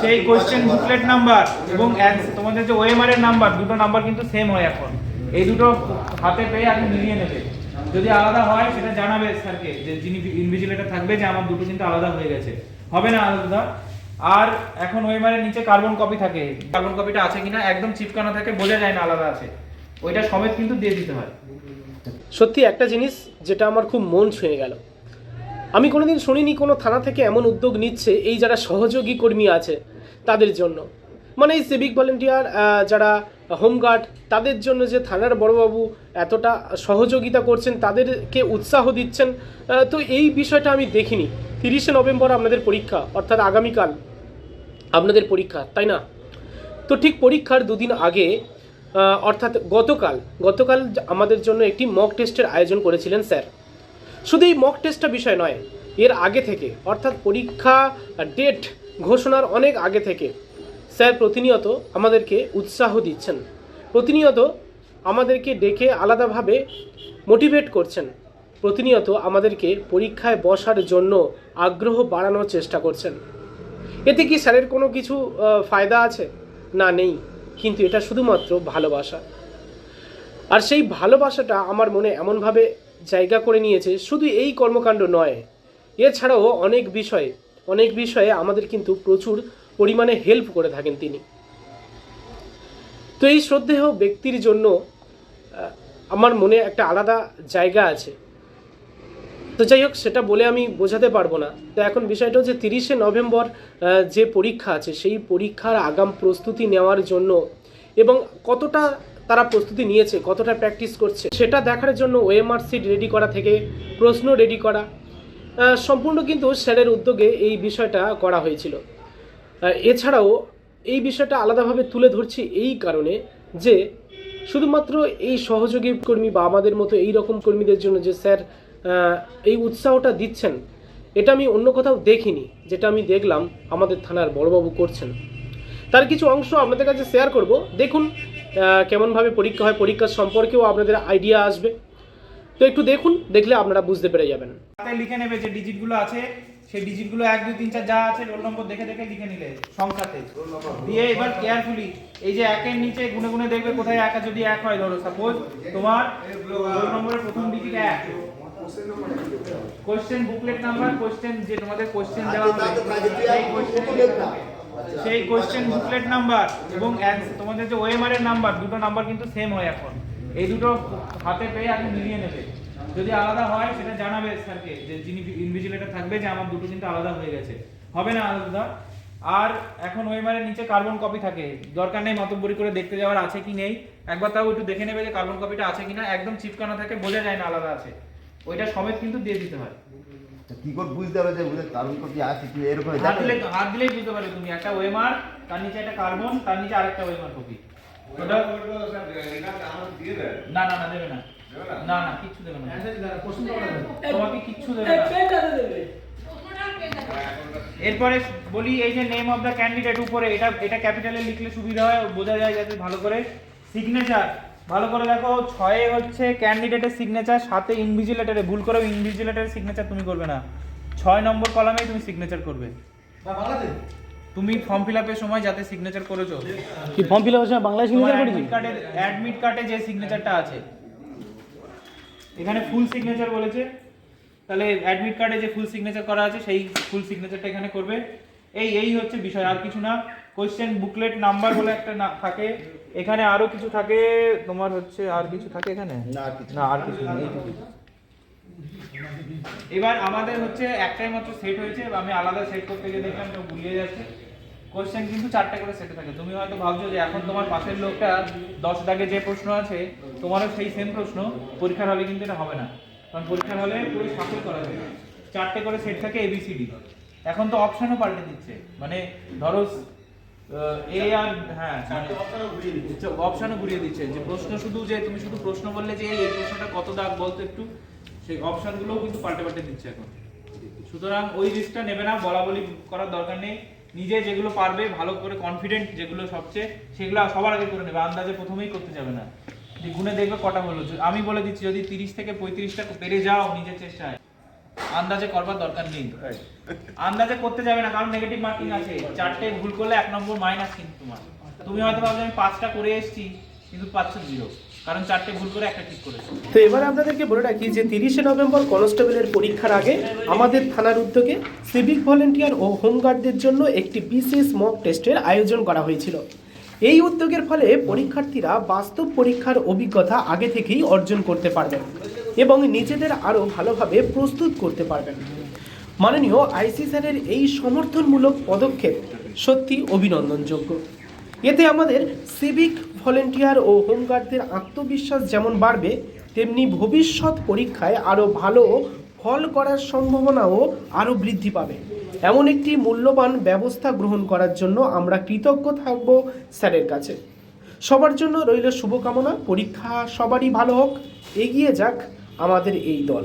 সেই question booklet number এবং তোমাদের যে ওএমআর এর নাম্বার দুটো নাম্বার কিন্তু সেম হয় এখন। এই দুটো হাতে পেয়ে আগে মিলিয়ে নেবে। যদি আলাদা হয়, সেটা জানাবে স্যারকে যে যিনি ইনভিজিলেটর থাকবে যে আমার দুটো কিন্তু আলাদা হয়ে গেছে। হবে না আলাদা আর এখন ওএমআর এর নিচে কার্বন কপি থাকে। কার্বন কপিটা আছে কিনা, একদম চিপকানো থাকে, বোঝা যায় না আলাদা আছে। ওইটা সমেত কিন্তু দিয়ে দিতে হয়। সত্যি একটা জিনিস যেটা আমার খুব মন ছুঁয়ে গেল। আমি কোনোদিন শুনিনি কোনো থানা থেকে এমন উদ্যোগ নিচ্ছে এই যারা সহযোগী কর্মী আছে তাদের জন্য। মানে এই সিভিক ভলেন্টিয়ার যারা হোমগার্ড তাদের জন্য যে থানার বড়বাবু এতটা সহযোগিতা করছেন, তাদেরকে উৎসাহ দিচ্ছেন তো এই বিষয়টা আমি দেখিনি। তিরিশে নভেম্বর আপনাদের পরীক্ষা, অর্থাৎ আগামীকাল আপনাদের পরীক্ষা, তাই না? তো ঠিক পরীক্ষার দুদিন আগে অর্থাৎ গতকাল গতকাল আমাদের জন্য একটি মক টেস্টের আয়োজন করেছিলেন স্যার। শুধু এই মক টেস্টটা বিষয় নয়, এর আগে থেকে, অর্থাৎ পরীক্ষা ডেট ঘোষণার অনেক আগে থেকে, স্যার প্রতিনিয়ত আমাদেরকে উৎসাহ দিচ্ছেন। প্রতিনিয়ত আমাদেরকে ডেকে আলাদাভাবে মোটিভেট করছেন। প্রতিনিয়ত আমাদেরকে পরীক্ষায় বসার জন্য আগ্রহ বাড়ানোর চেষ্টা করছেন। এতে কি স্যারের কোনো কিছু ফায়দা আছে? না, নেই। কিন্তু এটা শুধুমাত্র ভালোবাসা। আর সেই ভালোবাসাটা আমার মনে এমনভাবে জায়গা করে নিয়েছে, শুধু এই কর্মকাণ্ড নয়। এছাড়াও অনেক বিষয়ে অনেক বিষয়ে আমাদের কিন্তু প্রচুর পরিমাণে হেল্প করে থাকেন তিনি। তো এই শ্রদ্ধেয় ব্যক্তির জন্য আমার মনে একটা আলাদা জায়গা আছে। তো যাই হোক, সেটা বলে আমি বোঝাতে পারব না। তো এখন বিষয়টা হচ্ছে তিরিশে নভেম্বর যে পরীক্ষা আছে, সেই পরীক্ষার আগাম প্রস্তুতি নেওয়ার জন্য এবং কতটা তারা প্রস্তুতি নিয়েছে, কতটা প্র্যাকটিস করছে। সেটা দেখার জন্য ওএমআর সিট রেডি করা থেকে প্রশ্ন রেডি করা সম্পূর্ণ কিন্তু স্যারের উদ্যোগে এই বিষয়টা করা হয়েছিল। এছাড়াও এই বিষয়টা আলাদাভাবে তুলে ধরছি এই কারণে যে শুধুমাত্র এই সহযোগী কর্মী বা আমাদের মতো এই রকম কর্মীদের জন্য যে স্যার এই উৎসাহটা দিচ্ছেন, এটা আমি অন্য কোথাও দেখিনি, যেটা আমি দেখলাম আমাদের থানার বড়বাবু করছেন। তার কিছু অংশ আপনাদের কাছে শেয়ার করব। দেখুন কেমনভাবে পরীক্ষা হয়, পরীক্ষার সম্পর্কেও আপনাদের আইডিয়া আসবে। তো একটু দেখুন, দেখলে আপনারা বুঝতে পেরে যাবেন। লিখে নেবে যে ডিজিটগুলো আছে, সেই ডিজিটগুলো এক, দুই, তিন, চার যা আছে রোল নম্বর দেখে দেখে লিখে নিলে সংখ্যাতে। দিয়ে এবার কেয়ারফুলি এই যে একের নিচে গুনে গুনে দেখবে কোথায় একা যদি এক হয়, ধরো সাপোজ তোমার রোল নম্বরের প্রথম ডিজিট এক। কোশ্চেন বুকলেট নাম্বার কোশ্চেন যে তোমাদের কোশ্চেন দেওয়া হবে, সেই কোশ্চেন সেই কোশ্চেন বুকলেট নাম্বার এবং তোমাদের যে ওএমআর এর নাম্বার দুটো নাম্বার কিন্তু সেম হয় এখন। এই দুটো হাতে পেয়ে আগে মিলিয়ে নেবে। যদি আলাদা হয়, সেটা জানাবে স্যারকে যে যিনি ইনভিজিলেটর থাকবে যে আমার দুটো কিন্তু আলাদা হয়ে গেছে। হবে না আলাদা? আর এখন ওএমআর এর নিচে কার্বন কপি থাকে। দরকার নেই মাতব্বরি করে দেখতে যাওয়ার আছে কি নেই। একবার তাও একটু দেখে নেবে যে কার্বন কপিটা আছে কিনা। একদম চিপকানো থাকে, বোঝা যায় না আলাদা আছে। ওইটা সমেত কিন্তু দিয়ে দিতে হয়। কি করে বুঝতে হবে যে বুঝে কারণ কপি আছে কি এরকম হাত দিলে হাত দিলেই বুঝতে পারবে তুমি। একটা ওএমআর তার নিচে একটা কার্বন তার নিচে আরেকটা ওএমআর কপি। ওটা না না না দেবে না। না না কিচ্ছু দেবে না। তোমাকে কিচ্ছু দেবে না। এরপরে বলি এই যে নেম অফ দ্য ক্যান্ডিডেট উপরে এটা এটা ক্যাপিটালে লিখলে সুবিধা হয় বোঝা যায় যাতে ভালো করে। সিগনেচার ভালো করে দেখো ছয়ে হচ্ছে ক্যান্ডিডেটের সিগনেচার সাথে ইনভিজিলেটারে ভুল করে ইনভিজিলেটারের সিগনেচার তুমি করবে না। ছয় নম্বর কলামেই তুমি সিগনেচার করবে। তুমি ফর্ম ফিল আপের সময় যাতে সিগনেচার করেছ। কি ফর্ম ফিল আপের সময় বাংলায় তোমার অ্যাডমিট কার্ডে অ্যাডমিট কার্ডে যে সিগনেচারটা আছে। এখানে ফুল সিগনেচার বলেছে। তাহলে অ্যাডমিট কার্ডে যে ফুল সিগনেচার করা আছে সেই ফুল সিগনেচারটা এখানে করবে। এই এই হচ্ছে বিষয় আর কিছু না। কোশ্চেন বুকলেট নাম্বার বলে একটা না থাকে। এখানে আরও কিছু থাকে তোমার হচ্ছে আর কিছু থাকে এখানে? না আর কিছু না আর কিছু নেই। এবার আমাদের হচ্ছে একটাই মাত্র সেট হয়েছে আমি আলাদা সেট করতে গিয়ে দেখলাম তো গুলিয়ে যাচ্ছে। কোশ্চেন কিন্তু চারটে করে সেটে থাকে। তুমি হয়তো ভাবছ যে এখন তোমার পাশের লোকটা দশ দাগে যে প্রশ্ন আছে তোমারও সেই সেম প্রশ্ন পরীক্ষার হলে কিন্তু এটা হবে না। কারণ পরীক্ষার হলে পুরো সাফল করা যায়। চারটে করে সেট থাকে এবিসিডি এখন তো অপশনও পাল্টে দিচ্ছে। মানে ধরো এ আর হ্যাঁ অপশনও ঘুরিয়ে দিচ্ছে। যে প্রশ্ন শুধু যে তুমি শুধু প্রশ্ন বললে যে এই প্রশ্নটা কত দাগ বলতো একটু সেই অপশনগুলোও কিন্তু পাল্টে পাল্টে দিচ্ছে এখন। সুতরাং ওই রিস্কটা নেবে না বলা বলি করার দরকার নেই। নিজে যেগুলো পারবে ভালো করে কনফিডেন্ট যেগুলো সবচেয়ে সেগুলো সবার আগে করে নেবে। আন্দাজে প্রথমেই করতে যাবে না। যে গুনে দেখবে কটা হলো। আমি বলে দিচ্ছি যদি তিরিশ থেকে পঁয়ত্রিশটা পেরে যাও নিজের চেষ্টায় আন্দাজে করবার দরকার নেই। আন্দাজে করতে যাবে না কারণ নেগেটিভ মার্কিং আছে। চারটে ভুল করলে এক নম্বর মাইনাস কিন্তু তোমার। তুমি হয়তো ভাবছ আমি পাঁচটা করে এসেছি কিন্তু পাচ্ছ জিরো কারণ চারটে ভুল করে একটা ঠিক করেছ। তো এবার আপনাদেরকে বলে রাখি যে তিরিশে নভেম্বর কনস্টেবলের পরীক্ষার আগে আমাদের থানার উদ্যোগে সিভিক ভলেন্টিয়ার ও হোমগার্ডদের জন্য একটি বিশেষ মক টেস্টের আয়োজন করা হয়েছিল। এই উদ্যোগের ফলে পরীক্ষার্থীরা বাস্তব পরীক্ষার অভিজ্ঞতা আগে থেকেই অর্জন করতে পারবেন। এবং নিজেদের আরও ভালোভাবে প্রস্তুত করতে পারবেন। মাননীয় আইসি স্যারের এই সমর্থনমূলক পদক্ষেপ সত্যি অভিনন্দনযোগ্য। এতে আমাদের সিভিক ভলেন্টিয়ার ও হোমগার্ডদের আত্মবিশ্বাস যেমন বাড়বে, তেমনি ভবিষ্যৎ পরীক্ষায় আরও ভালো ফল করার সম্ভাবনাও আরও বৃদ্ধি পাবে। এমন একটি মূল্যবান ব্যবস্থা গ্রহণ করার জন্য আমরা কৃতজ্ঞ থাকব স্যারের কাছে। সবার জন্য রইল শুভকামনা, পরীক্ষা সবারই ভালো হোক, এগিয়ে যাক আমাদের এই দল।